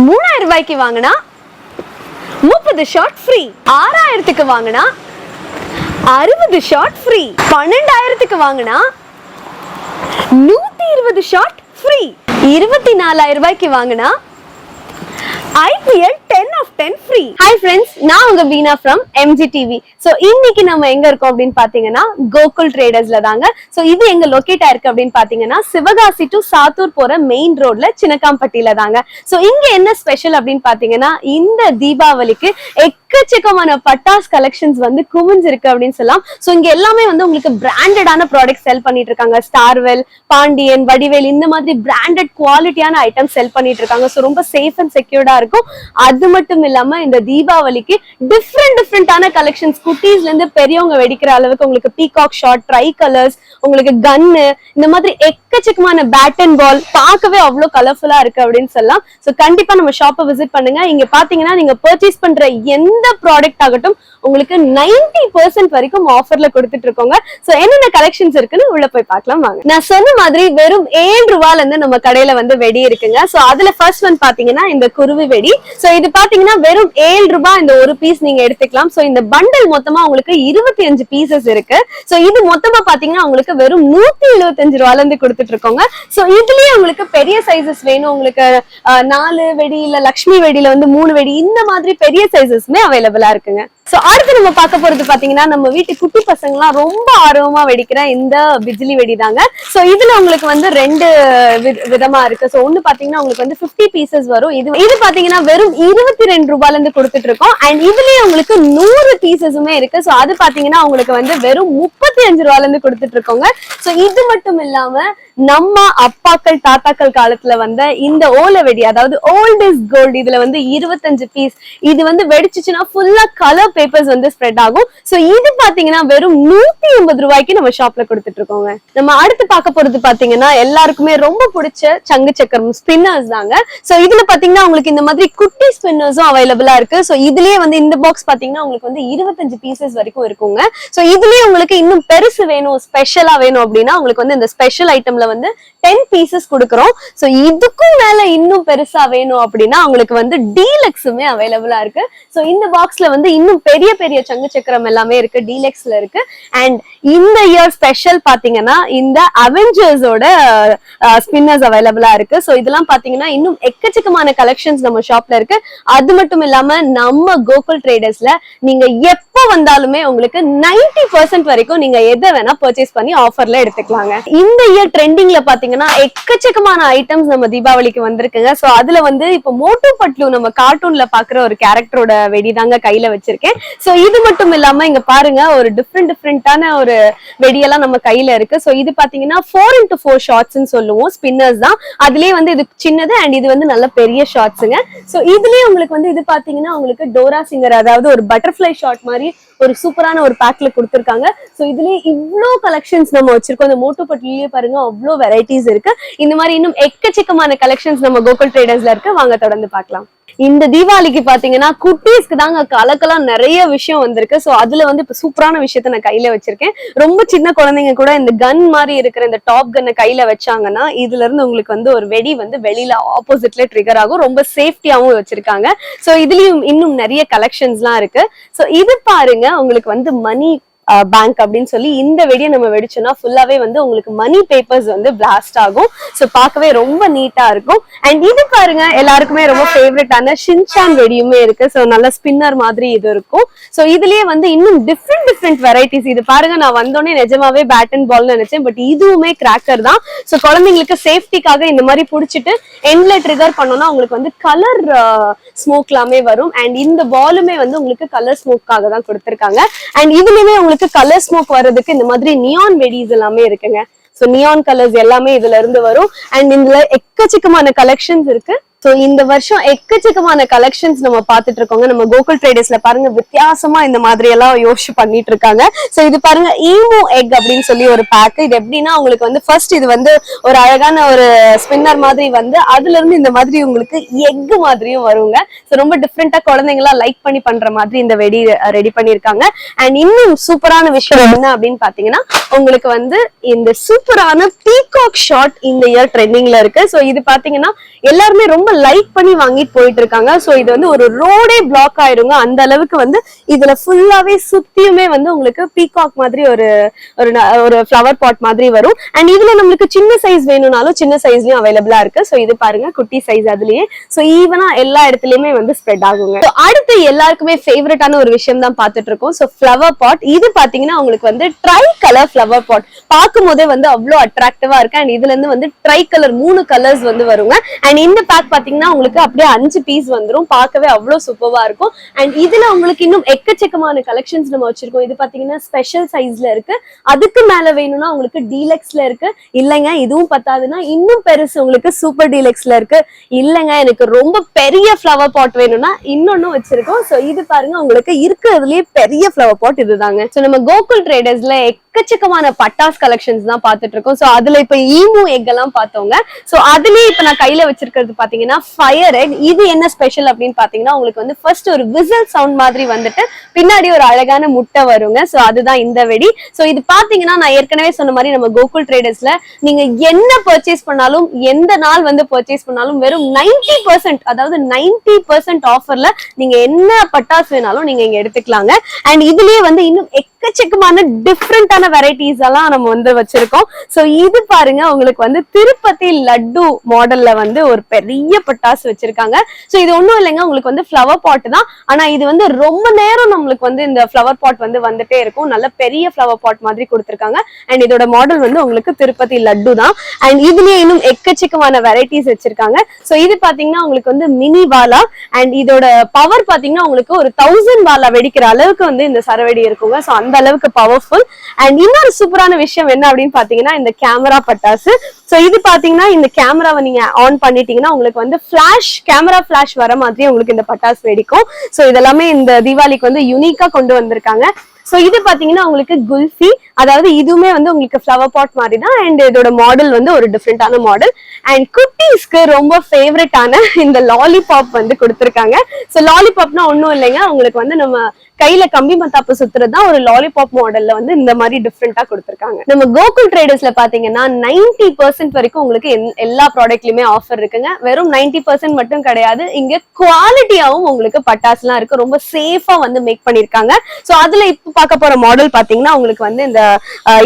மூணாயிரம் ரூபாய்க்கு வாங்கினா முப்பது ஷார்ட் ஃப்ரீ ஆறாயிரத்துக்கு வாங்கினா அறுபது ஷார்ட் ஃப்ரீ பன்னெண்டாயிரத்துக்கு வாங்கினா நூத்தி இருபது ஷார்ட் ஃப்ரீ இருபத்தி நாலாயிரம் ரூபாய்க்கு வாங்கினா IPL ten of ten free hi friends நான் உங்க Beena from MG TV so இன்னைக்கு நம்ம எங்க இருக்கோம் அப்படின்னு பாத்தீங்கன்னா கோகுல் ட்ரேடர்ஸ்ல தாங்க. ஸோ இது எங்க லொக்கேட் ஆயிருக்கு அப்படின்னு பாத்தீங்கன்னா சிவகாசி டு சாத்தூர் போற மெயின் ரோட்ல சின்னக்காம்பட்டியில தாங்க. ஸோ இங்க என்ன ஸ்பெஷல் அப்படின்னு பாத்தீங்கன்னா இந்த தீபாவளிக்கு எக்கச்சக்கமான பட்டாஸ் கலெக்ஷன்ஸ் வந்து குவிஞ்சிருக்கு அப்படின்னு சொல்லலாம். ஸோ இங்க எல்லாமே வந்து உங்களுக்கு பிராண்டடான ப்ராடக்ட் செல் பண்ணிட்டு இருக்காங்க. ஸ்டார்வெல் பாண்டியன் வடிவேல் இந்த மாதிரி பிராண்டட் குவாலிட்டியான ஐட்டம் செல் பண்ணிட்டு இருக்காங்க. ஸோ ரொம்ப சேஃப் அண்ட் செக்யூர்டா இருக்கும் அது மட்டும் இல்லாம இந்த தீபாவளிக்கு டிஃப்ரெண்ட் டிஃப்ரெண்டான கலெக்ஷன்ஸ் குட்டீஸ்ல இருந்து பெரியவங்க வெடிக்கிற அளவுக்கு உங்களுக்கு பீகாக் ஷாட் ட்ரை கலர்ஸ் உங்களுக்கு கன்னு இந்த மாதிரி எக்கச்சக்கமான பேட் அண்ட் பால் பார்க்கவே அவ்வளோ கலர்ஃபுல்லா இருக்கு அப்படின்னு சொல்லலாம். ஸோ கண்டிப்பா நம்ம ஷாப்பை விசிட் பண்ணுங்க. இங்க பாத்தீங்கன்னா நீங்க பர்ச்சேஸ் பண்ற எந்த ப்ராடக்ட் ஆகட்டும் உங்களுக்கு 90% பர்சன்ட் வரைக்கும் ஆஃபர்ல கொடுத்துட்டு இருக்கோங்க. ஸோ என்னென்ன கலெக்ஷன்ஸ் இருக்குன்னு உள்ள போய் பார்க்கலாம் வாங்க. நான் சொன்ன மாதிரி வெறும் ஏழு ரூபால இருந்து நம்ம கடையில வந்து வெடி இருக்குங்க. ஸோ அதுல ஃபர்ஸ்ட் ஒன் பாத்தீங்கன்னா இந்த குருவி வெடி சோ இது பாத்தீங்கன்னா வெறும் ஏழு ரூபாய் இந்த ஒரு பீஸ் நீங்க எடுத்துக்கலாம். சோ இந்த பண்டல் மொத்தமா உங்களுக்கு இருபத்தி அஞ்சு பீசஸ் இருக்கு. சோ இது மொத்தமா பாத்தீங்கன்னா உங்களுக்கு வெறும் நூத்தி எழுபத்தஞ்சு ரூபாய்ல இருந்து கொடுத்துட்டு இருக்கோங்க. சோ இதுலயே உங்களுக்கு பெரிய சைசஸ் வேணும். உங்களுக்கு நாலு வெடி இல்ல லக்ஷ்மி வெடியில வந்து மூணு வெடி இந்த மாதிரி பெரிய சைசஸ்மே அவைலபிளா இருக்குங்க. சோ அடுத்து நம்ம பார்க்க போறது பாத்தீங்கன்னா நம்ம வீட்டு குட்டி பசங்கலாம் ரொம்ப ஆர்வமா வெடிக்கிற இந்த பிஜிலி வெடி தாங்க சோ இதுல உங்களுக்கு வந்து ரெண்டு விதமா இருக்கு. சோ ஒண்ணு பாத்தீங்கன்னா உங்களுக்கு வந்து 50 பீசஸ் வரும். இது இது பாத்தீங்கன்னா பாத்தீங்கன்னா வெறும் இருபத்தி ரெண்டு ரூபாய்ல இருந்து கொடுத்துட்டு இருக்கோம் அண்ட் இதுலயே உங்களுக்கு நூறு பீசஸுமே இருக்கு. சோ அது பாத்தீங்கன்னா உங்களுக்கு வந்து வெறும் முப்பத்தி அஞ்சு ரூபாய்ல இருந்து கொடுத்துட்டு இருக்கோங்க சோ இது மட்டும் இல்லாம நம்ம அப்பாக்கள் தாத்தாக்கள் காலத்துல வந்த இந்த ஓலை வெடி அதாவது ஓல்ட் இஸ் கோல்டு இதுல வந்து இருபத்தஞ்சு பீஸ் இது வந்து வெடிச்சுச்சுன்னா ஃபுல்லா கலர் பேப்பர்ஸ் வந்து ஸ்ப்ரெட் ஆகும். சோ இது பாத்தீங்கன்னா வெறும் நூத்தி எண்பது ரூபாய்க்கு நம்ம ஷாப்ல கொடுத்துட்டு இருக்கோங்க நம்ம அடுத்து பார்க்க போறது பாத்தீங்கன்னா எல்லாருக்குமே ரொம்ப பிடிச்ச சங்கு சக்கரம் ஸ்பின்னர்ஸ் தாங்க. சோ இதுல பாத்தீங்கன்னா உங்களுக்கு இந்த மாதிரி குட்டி ஸ்பின்னர்ஸும் அவைலபிளா இருக்கு. ஸோ இதுலயே வந்து இந்த பாக்ஸ் பாத்தீங்கன்னா உங்களுக்கு வந்து இருபத்தஞ்சு பீசஸ் வரைக்கும் இருக்குங்க. சோ இதுலயே உங்களுக்கு இன்னும் பெருசு வேணும் ஸ்பெஷலா வேணும் அப்படின்னா உங்களுக்கு வந்து இந்த ஸ்பெஷல் ஐட்டம்ல வந்து டென் பீசஸ் கொடுக்குறோம். சோ இதுக்கும் மேல இன்னும் பெருசா வேணும் அப்படின்னா உங்களுக்கு வந்து டீலக்ஸுமே அவைலபிளா இருக்கு. ஸோ இந்த பாக்ஸ்ல வந்து இன்னும் பெரிய பெரிய சங்கு சக்கரம் எல்லாமே இருக்கு டீலக்ஸ்ல இருக்கு. அண்ட் இந்த இயர் ஸ்பெஷல் பாத்தீங்கன்னா இந்த அவெஞ்சர்ஸோட ஸ்பின்னர்ஸ் அவைலபிளா இருக்கு. ஸோ இதெல்லாம் பாத்தீங்கன்னா இன்னும் எக்கச்சக்கமான கலெக்ஷன்ஸ் நம்ம ஷாப்ல இருக்கு. அது மட்டும் இல்லாம நம்ம கோகுல் ட்ரேடர்ஸ்ல நீங்க எப்போ வந்தாலுமே உங்களுக்கு 90% பர்சன்ட் வரைக்கும் நீங்க எதை வேணா பர்ச்சேஸ் பண்ணி ஆஃபர்ல எடுத்துக்கலாங்க. இந்த இயர் ட்ரெண்டிங்ல பாத்தீங்கன்னா எக்கச்சக்கமான ஐட்டம்ஸ் நம்ம தீபாவளிக்கு வந்திருக்குங்க. சோ அதுல வந்து இப்போ மோட்டு பட்லு நம்ம கார்ட்டூன்ல பாக்குற ஒரு கேரக்டரோட வெடி தாங்க கையில வச்சிருக்கேன். சோ இது மட்டும் இல்லாம இங்க பாருங்க ஒரு டிஃப்ரெண்ட் டிஃப்ரெண்டான ஒரு வெடியெல்லாம் நம்ம கையில இருக்கு. சோ இது பாத்தீங்கன்னா ஃபோர் இன்டூ ஃபோர் ஷார்ட்ஸ்னு சொல்லுவோம் ஸ்பின்னர்ஸ் தான். அதுலயே வந்து இது சின்னது அண்ட் இது வந்து நல்ல பெரிய ஷார்ட்ஸுங்க சோ இதுலயே உங்களுக்கு வந்து இது பாத்தீங்கன்னா உங்களுக்கு டோரா சிங்கர் அதாவது ஒரு பட்டர்ஃபிளை ஷார்ட் மாதிரி ஒரு சூப்பரான ஒரு பேக்ல கொடுத்துருக்காங்க. ஸோ இதுலயே இவ்வளோ கலெக்ஷன்ஸ் நம்ம வச்சிருக்கோம். இந்த மோட்டோ பட்டிலேயே பாருங்க அவ்வளோ வெரைட்டிஸ் இருக்கு. இந்த மாதிரி இன்னும் எக்கச்சக்கமான கலெக்ஷன்ஸ் நம்ம கோகுல் ட்ரேடர்ஸ்ல இருக்கு. வாங்க தொடர்ந்து பார்க்கலாம். இந்த தீபாவளிக்கு பாத்தீங்கன்னா குட்டீஸ்க்கு தாங்க கலக்கலாம் நிறைய விஷயம் வந்திருக்கு. ஸோ அதுல வந்து இப்ப சூப்பரான விஷயத்த நான் கையில வச்சிருக்கேன். ரொம்ப சின்ன குழந்தைங்க கூட இந்த கன் மாதிரி இருக்கிற இந்த டாப் கன்னை கையில வச்சாங்கன்னா இதுல இருந்து உங்களுக்கு வந்து ஒரு வெடி வந்து வெளியில ஆப்போசிட்ல ட்ரிகர் ஆகும். ரொம்ப சேஃப்டியாவும் வச்சிருக்காங்க. ஸோ இதுலயும் இன்னும் நிறைய கலெக்ஷன்ஸ்லாம் இருக்கு. ஸோ இது பாருங்க உங்களுக்கு வந்து மணி பேங்க் அப்படின்னு சொல்லி இந்த வெடியை நம்ம வெடிச்சோம்னா ஃபுல்லாவே வந்து உங்களுக்கு மணி பேப்பர்ஸ் வந்து பிளாஸ்ட் ஆகும். ஸோ பார்க்கவே ரொம்ப நீட்டா இருக்கும். அண்ட் இது பாருங்க எல்லாருக்குமே ரொம்ப ஃபேவரட்டான ஷின்சான் வெடியுமே இருக்கு. ஸோ நல்ல ஸ்பின்னர் மாதிரி இது இருக்கும். ஸோ இதுலயே வந்து இன்னும் டிஃப்ரெண்ட் டிஃப்ரெண்ட் வெரைட்டிஸ் இது பாருங்க நான் வந்தோடனே நிஜமாவே பேட் அண்ட் பால் நினைச்சேன். பட் இதுவுமே கிராக்கர் தான். ஸோ குழந்தைங்களுக்கு சேஃப்டிக்காக இந்த மாதிரி பிடிச்சிட்டு எண்ட்ல ட்ரிகர் பண்ணோம்னா உங்களுக்கு வந்து கலர் ஸ்மோக்லாமே வரும். அண்ட் இந்த பாலுமே வந்து உங்களுக்கு கலர் ஸ்மோக்காக தான் கொடுத்துருக்காங்க. அண்ட் இதுலயுமே உங்களுக்கு கலர் ஸ்மோக் வர்றதுக்கு இந்த மாதிரி நியான் வெடிஸ் எல்லாமே இருக்குங்க. ஸோ நியான் கலர்ஸ் எல்லாமே இதுல இருந்து வரும். அண்ட் இதுல எக்கச்சக்கமான கலெக்ஷன்ஸ் இருக்கு. ஸோ இந்த வருஷம் எக்கச்சக்கமான கலெக்ஷன்ஸ் நம்ம பார்த்துட்டு இருக்கோங்க நம்ம கோகுல் ட்ரேடர்ஸ்ல பாருங்க வித்தியாசமா இந்த மாதிரி எல்லாம் யோசிச்சு பண்ணிட்டு இருக்காங்க ஸோ இது பாருங்க ஈமோ எக் அப்படின்னு சொல்லி ஒரு பேக் இது எப்படின்னா உங்களுக்கு வந்து ஃபர்ஸ்ட் இது வந்து ஒரு அழகான ஒரு ஸ்பின்னர் மாதிரி வந்து அதுல இருந்து இந்த மாதிரி உங்களுக்கு எக் மாதிரியும் வருங்க. ஸோ ரொம்ப டிஃப்ரெண்டா குழந்தைங்களா லைக் பண்ணி பண்ற மாதிரி இந்த வெடி ரெடி பண்ணிருக்காங்க அண்ட் இன்னும் சூப்பரான விஷயம் என்ன அப்படின்னு பாத்தீங்கன்னா உங்களுக்கு வந்து இந்த சூப்பரான பீகாக் ஷாட் இந்த இயர் ட்ரெண்டிங்ல இருக்கு. ஸோ இது பாத்தீங்கன்னா எல்லாருமே ரொம்ப ரொம்ப லைக் பண்ணி வாங்கிட்டு போயிட்டு இருக்காங்க சோ இது வந்து ஒரு ரோடே பிளாக் ஆயிருங்க. அந்த அளவுக்கு வந்து இதுல ஃபுல்லாவே சுத்தியுமே வந்து உங்களுக்கு பீகாக் மாதிரி ஒரு ஒரு ஃபிளவர் பாட் மாதிரி வரும். அண்ட் இதுல நம்மளுக்கு சின்ன சைஸ் வேணும்னாலும் சின்ன சைஸ்லயும் அவைலபிளா இருக்கு. சோ இது பாருங்க குட்டி சைஸ் அதுலயே. சோ ஈவனா எல்லா இடத்துலயுமே வந்து ஸ்ப்ரெட் ஆகுங்க. அடுத்து எல்லாருக்குமே ஃபேவரட்டான ஒரு விஷயம் தான் பார்த்துட்டு இருக்கோம் சோ ஃப்ளவர் பாட் இது பாத்தீங்கன்னா உங்களுக்கு வந்து ட்ரை கலர் ஃப்ளவர் பாட் பார்க்கும் போதே வந்து அவ்வளோ அட்ராக்டிவா இருக்கு. அண்ட் இதுல இருந்து வந்து ட்ரை கலர் மூணு கலர்ஸ் வந்து வருங்க. அண்ட் இந்த பேக் பாத்தீங்கன்னா உங்களுக்கு அப்படியே அஞ்சு பீஸ் வந்துரும். பார்க்கவே அவ்வளோ சூப்பரா இருக்கும். அண்ட் இதுல உங்களுக்கு இன்னும் எக்கச்சக்கமான கலெக்ஷன்ஸ் நம்ம வச்சிருக்கோம். இது பாத்தீங்கன்னா ஸ்பெஷல் சைஸ்ல இருக்கு. அதுக்கு மேல வேணும்னா உங்களுக்கு டீலக்ஸ்ல இருக்கு. இல்லைங்க இதுவும் பத்தாதுன்னா இன்னும் பெருசு உங்களுக்கு சூப்பர் டீலக்ஸ்ல இருக்கு. இல்லைங்க எனக்கு ரொம்ப பெரிய ஃப்ளவர் பாட் வேணும்னா இன்னொன்னும் வச்சிருக்கோம். ஸோ இது பாருங்க உங்களுக்கு இருக்கிறதுலயே பெரிய ஃப்ளவர் பாட் இதுதாங்க. ஸோ நம்ம கோகுல் ட்ரேடர்ஸ்ல எக்கச்சக்கமான பட்டாஸ் கலெக்ஷன்ஸ் தான் பார்த்துட்டு இருக்கோம் ஸோ அதுல இப்ப ஈமு எக் எல்லாம் பார்த்தோங்க ஸோ அதுலயே இப்ப நான் கையில வச்சிருக்கிறது பாத்தீங்கன்னா ஃபயர் எக் இது என்ன ஸ்பெஷல் அப்படின்னு பாத்தீங்கன்னா உங்களுக்கு வந்து ஃபர்ஸ்ட் ஒரு விசில் சவுண்ட் மாதிரி வந்துட்டு பின்னாடி ஒரு அழகான முட்டை வருங்க. ஸோ அதுதான் இந்த வெடி. ஸோ இது பாத்தீங்கன்னா நான் ஏற்கனவே சொன்ன மாதிரி நம்ம கோகுல் ட்ரேடர்ஸ்ல நீங்க என்ன பர்ச்சேஸ் பண்ணாலும் எந்த நாள் வந்து பர்ச்சேஸ் பண்ணாலும் வெறும் 90% பர்சன்ட் அதாவது 90% பர்சன்ட் ஆஃபர்ல நீங்க என்ன பட்டாஸ் வேணாலும் நீங்க இங்க எடுத்துக்கலாங்க. அண்ட் இதுலயே வந்து இன்னும் எக்கச்சக்கமான டிஃப்ரெண்டான வெரைட்டிஸ் எல்லாம் நம்ம வந்து வச்சிருக்கோம். சோ இது பாருங்க உங்களுக்கு வந்து திருப்பதி லட்டு மாடல்ல வந்து ஒரு பெரிய பட்டாசு வச்சிருக்காங்க. சோ இது ஒண்ணும் இல்லைங்க உங்களுக்கு வந்து ஃப்ளவர் பாட் தான். ஆனா இது வந்து ரொம்ப நேரம் நம்மளுக்கு வந்து இந்த ஃப்ளவர் பாட் வந்து வந்துட்டே இருக்கும். நல்ல பெரிய ஃப்ளவர் பாட் மாதிரி கொடுத்துருக்காங்க. அண்ட் இதோட மாடல் வந்து உங்களுக்கு திருப்பதி லட்டு தான். அண்ட் இதுலயே இன்னும் எக்கச்சக்கமான வெரைட்டிஸ் வச்சிருக்காங்க. சோ இது பாத்தீங்கன்னா உங்களுக்கு வந்து மினி வாலா. அண்ட் இதோட பவர் பாத்தீங்கன்னா உங்களுக்கு ஒரு தௌசண்ட் வாலா வெடிக்கிற அளவுக்கு வந்து இந்த சரவெடி இருக்குங்க. சோ அந்த அளவுக்கு பவர்ஃபுல் அண்ட் இன்னொரு சூப்பரான விஷயம் என்ன அப்படின்னு பாத்தீங்கன்னா இந்த கேமரா பட்டாசு. சோ இது பாத்தீங்கன்னா இந்த கேமராவை நீங்க ஆன் பண்ணிட்டீங்கன்னா உங்களுக்கு வந்து ஃபிளாஷ் கேமரா ஃபிளாஷ் வர மாதிரி உங்களுக்கு இந்த பட்டாசு வெடிக்கும். சோ இதெல்லாமே இந்த தீபாவளிக்கு வந்து யூனிக்கா கொண்டு வந்திருக்காங்க. சோ இது பாத்தீங்கன்னா உங்களுக்கு குல்ஃபி அதாவது இதுவுமே வந்து உங்களுக்கு ஃப்ளவர் பாட் மாதிரி தான் அண்ட் இதோட மாடல் வந்து ஒரு டிஃப்ரெண்டான மாடல் அண்ட் குட்டீஸ்க்கு ரொம்ப ஃபேவரட்டான இந்த லாலிபாப் வந்து கொடுத்துருக்காங்க. ஸோ லாலிபாப்னா ஒன்றும் இல்லைங்க. உங்களுக்கு வந்து நம்ம கையில கம்பி மத்தாப்பு சுத்துறது தான் ஒரு லாலிபாப் மாடல்ல வந்து இந்த மாதிரி டிஃப்ரெண்டா கொடுத்துருக்காங்க. நம்ம கோகுல் ட்ரேடர்ஸ்ல பாத்தீங்கன்னா 90% பர்சன்ட் வரைக்கும் உங்களுக்கு எல்லா ப்ராடக்ட்லயுமே ஆஃபர் இருக்குங்க. வெறும் 90% பர்சன்ட் மட்டும் கிடையாது. இங்க குவாலிட்டியாவும் உங்களுக்கு பட்டாசுலாம் இருக்கு. ரொம்ப சேஃபா வந்து மேக் பண்ணிருக்காங்க. சோ அதுல இப்ப பார்க்க போற மாடல் பாத்தீங்கன்னா உங்களுக்கு வந்து இந்த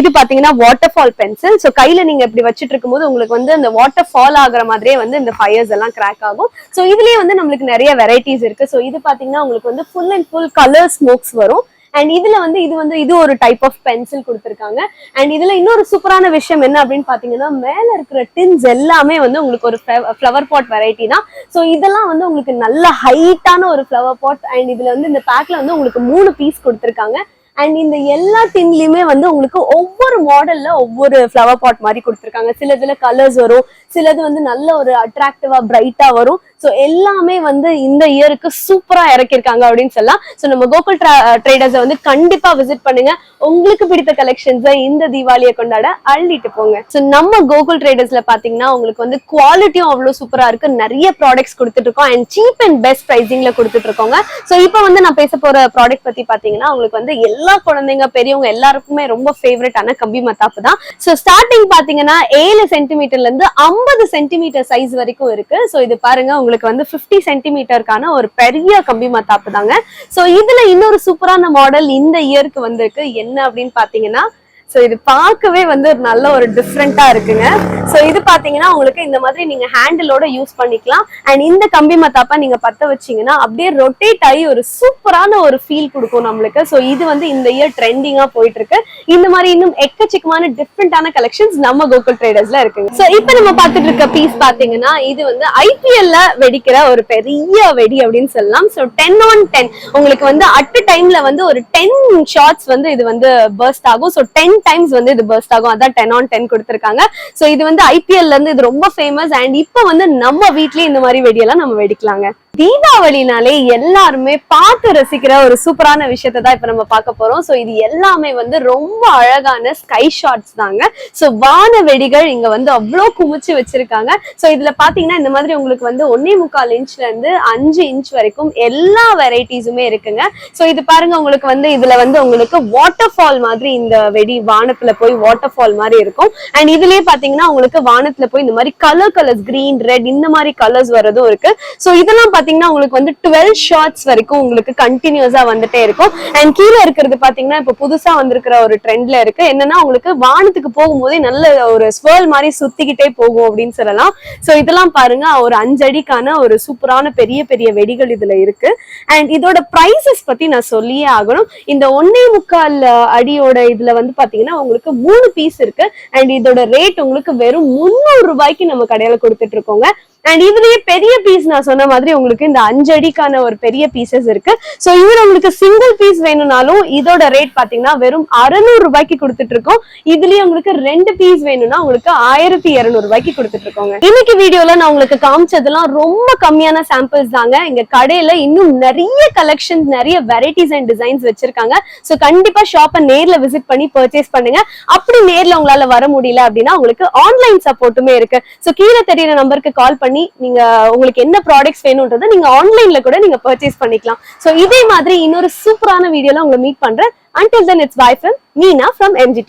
இது பாத்தீங்கன்னா வாட்டர் ஃபால் பென்சில் ஸோ கையில நீங்க இப்படி வச்சுட்டு இருக்கும்போது உங்களுக்கு வந்து இந்த வாட்டர் ஃபால் ஆகுற மாதிரியே வந்து இந்த ஃபயர்ஸ் எல்லாம் கிராக் ஆகும். ஸோ இதுலயே வந்து நம்மளுக்கு நிறைய வெரைட்டிஸ் இருக்கு. ஸோ இது பாத்தீங்கன்னா உங்களுக்கு வந்து full and full colour smokes வரும். அண்ட் இதுல வந்து இது வந்து இது ஒரு டைப் ஆஃப் பென்சில் கொடுத்துருக்காங்க. அண்ட் இதுல இன்னொரு சூப்பரான விஷயம் என்ன அப்படின்னு பாத்தீங்கன்னா மேல இருக்கிற டின்ஸ் எல்லாமே வந்து உங்களுக்கு ஒரு ஃப்ளவர் பாட் வெரைட்டி தான். ஸோ இதெல்லாம் வந்து உங்களுக்கு நல்ல ஹைட்டான ஒரு ஃப்ளவர் பாட் அண்ட் இதுல வந்து இந்த பேக்ல வந்து உங்களுக்கு மூணு பீஸ் கொடுத்துருக்காங்க. அண்ட் இந்த எல்லா டின்லயுமே வந்து உங்களுக்கு ஒவ்வொரு மாடல்ல ஒவ்வொரு ஃப்ளவர் பாட் மாதிரி கொடுத்துருக்காங்க. சிலதுல கலர்ஸ் வரும். சிலது வந்து நல்ல ஒரு அட்ராக்டிவா பிரைட்டா வரும். ஸோ எல்லாமே வந்து இந்த இயருக்கு சூப்பரா இறக்கிருக்காங்க அப்படின்னு சொல்லலாம். ஸோ நம்ம கோகுல் ட்ரேடர்ஸை uh, வந்து கண்டிப்பா விசிட் பண்ணுங்க. உங்களுக்கு பிடித்த கலெக்ஷன்ஸை இந்த தீபாவளியை கொண்டாட அள்ளிட்டு போங்க. ஸோ நம்ம கோகுல் ட்ரேடர்ஸ்ல பாத்தீங்கன்னா உங்களுக்கு வந்து குவாலிட்டியும் அவ்வளவு சூப்பரா இருக்கு. நிறைய ப்ராடக்ட்ஸ் கொடுத்துட்டு இருக்கோம் அண்ட் சீப் அண்ட் பெஸ்ட் ப்ரைசிங்ல கொடுத்துட்டு இருக்கோங்க ஸோ இப்போ வந்து நான் பேச போற ப்ராடக்ட் பத்தி பாத்தீங்கன்னா உங்களுக்கு வந்து எல்லா குழந்தைங்க பெரியவங்க எல்லாருக்குமே ரொம்ப ஃபேவரட்டான கம்பி மத்தாப்பு தான். ஸோ ஸ்டார்டிங் பாத்தீங்கன்னா ஏழு சென்டிமீட்டர்ல இருந்து ஐம்பது சென்டிமீட்டர் சைஸ் வரைக்கும் இருக்கு. ஸோ இது பாருங்க உங்களுக்கு வந்து 50 சென்டிமீட்டருக்கான ஒரு பெரிய கம்பி மத்தாப்பு தாங்க. ஸோ இதுல இன்னொரு சூப்பரான மாடல் இந்த இயருக்கு வந்திருக்கு. என்ன அப்படின்னு பாத்தீங்கன்னா ஸோ இது பார்க்கவே வந்து நல்ல ஒரு டிஃப்ரெண்டா இருக்குங்க. ஸோ இது பாத்தீங்கன்னா உங்களுக்கு இந்த மாதிரி நீங்க ஹேண்டிலோட யூஸ் பண்ணிக்கலாம். அண்ட் இந்த கம்பி மத்தாப்பா நீங்க பத்த வச்சீங்கன்னா அப்படியே ரொட்டேட் ஆகி ஒரு சூப்பரான ஒரு ஃபீல் கொடுக்கும் நம்மளுக்கு. ஸோ இது வந்து இந்த இயர் ட்ரெண்டிங்கா போயிட்டு இருக்கு இந்த மாதிரி இன்னும் எக்கச்சக்கமான டிஃப்ரெண்டான கலெக்ஷன்ஸ் நம்ம கோகுல் ட்ரேடர்ஸ்ல இருக்குங்க. ஸோ இப்போ நம்ம பார்த்துட்டு இருக்க பீஸ் பாத்தீங்கன்னா இது வந்து ஐபிஎல்ல வெடிக்கிற ஒரு பெரிய வெடி அப்படின்னு சொல்லலாம். ஸோ டென் ஆன் டென் உங்களுக்கு வந்து அட் டைம்ல வந்து ஒரு டென் ஷார்ட்ஸ் வந்து இது வந்து பர்ஸ்ட் ஆகும். ஸோ டென் டைம்ஸ் வந்து இது பர்ஸ்ட் ஆகும். அதான் டென் ஆன் டென் கொடுத்துருக்காங்க. ஸோ இது வந்து ஐபிஎல்ல இருந்து இது ரொம்ப ஃபேமஸ் அண்ட் இப்போ வந்து நம்ம வீட்லயே இந்த மாதிரி வெடியெல்லாம் நம்ம வெடிக்கலாங்க. தீபாவளினாலே எல்லாருமே பார்த்து ரசிக்கிற ஒரு சூப்பரான விஷயத்த தான் இப்ப நம்ம பார்க்க போறோம். ஸோ இது எல்லாமே வந்து ரொம்ப அழகான ஸ்கை ஷாட்ஸ் தாங்க. சோ வான வெடிகள் இங்க வந்து அவ்வளோ குமிச்சு வச்சிருக்காங்க. ஸோ இதுல பாத்தீங்கன்னா இந்த மாதிரி உங்களுக்கு வந்து ஒன்னே முக்கால் இன்ச்ல இருந்து அஞ்சு இன்ச் வரைக்கும் எல்லா வெரைட்டிஸுமே இருக்குங்க. சோ இது பாருங்க உங்களுக்கு வந்து இதுல வந்து உங்களுக்கு வாட்டர் ஃபால் மாதிரி இந்த வெடி வானத்துல போய் வாட்டர் ஃபால் மாதிரி இருக்கும். அண்ட் இதுலயே பாத்தீங்கன்னா உங்களுக்கு வானத்துல போய் இந்த மாதிரி கலர் கலர்ஸ் கிரீன் ரெட் இந்த மாதிரி கலர்ஸ் வரதும் இருக்கு. ஸோ இதெல்லாம் பாத்தீங்கன்னா பாத்தீங்கன்னா உங்களுக்கு வந்து டுவெல் ஷார்ட்ஸ் வரைக்கும் உங்களுக்கு கண்டினியூஸா வந்துட்டே இருக்கும். அண்ட் கீழே இருக்கிறது பாத்தீங்கன்னா இப்ப புதுசா வந்திருக்கிற ஒரு ட்ரெண்ட்ல இருக்கு. என்னன்னா உங்களுக்கு வானத்துக்கு போகும்போதே நல்ல ஒரு ஸ்வேல் மாதிரி சுத்திக்கிட்டே போகும் அப்படின்னு சொல்லலாம். சோ இதெல்லாம் பாருங்க ஒரு அஞ்சு அடிக்கான ஒரு சூப்பரான பெரிய பெரிய வெடிகள் இதுல இருக்கு. அண்ட் இதோட பிரைசஸ் பத்தி நான் சொல்லியே ஆகணும். இந்த ஒன்னே முக்கால் அடியோட இதுல வந்து பாத்தீங்கன்னா உங்களுக்கு மூணு பீஸ் இருக்கு. அண்ட் இதோட ரேட் உங்களுக்கு வெறும் முந்நூறு ரூபாய்க்கு நம்ம கடையில கொடுத்துட்டு இருக்கோங்க. அண்ட் இதுலயே பெரிய பீஸ் நான் சொன்ன மாதிரி உங்களுக்கு இந்த அஞ்சு அடிக்கான ஒரு பெரிய பீசஸ் இருக்கு. சோ இதுல உங்களுக்கு சிங்கிள் பீஸ் வேணும்னாலும் இதோட ரேட் பாத்தீங்கன்னா வெறும் அறுநூறு ரூபாய்க்கு கொடுத்துட்டு இருக்கோம். இதுலயே உங்களுக்கு ரெண்டு பீஸ் வேணும்னா உங்களுக்கு ஆயிரத்தி இருநூறு ரூபாய்க்கு கொடுத்துட்டு இருக்கோங்க. இன்னைக்கு வீடியோல நான் உங்களுக்கு காமிச்சதெல்லாம் ரொம்ப கம்மியான சாம்பிள்ஸ் தாங்க. எங்க கடையில இன்னும் நிறைய கலெக்ஷன்ஸ் நிறைய வெரைட்டிஸ் அண்ட் டிசைன்ஸ் வச்சிருக்காங்க. சோ கண்டிப்பா ஷாப்பை நேர்ல விசிட் பண்ணி பர்ச்சேஸ் பண்ணுங்க. அப்படி நேர்ல உங்களால வர முடியல அப்படின்னா உங்களுக்கு ஆன்லைன் சப்போர்ட்டுமே இருக்கு. சோ கீழே தெரியுற நம்பருக்கு கால் பண்ணி நீங்க உங்களுக்கு என்ன ப்ராடக்ட்ஸ் வேணும்ன்றத நீங்க ஆன்லைன்ல கூட நீங்க பர்ச்சேஸ் பண்ணிக்கலாம். சோ இதே மாதிரி இன்னொரு சூப்பரான வீடியோல உங்களை மீட் பண்றேன். Until then it's bye from Meena from MGTV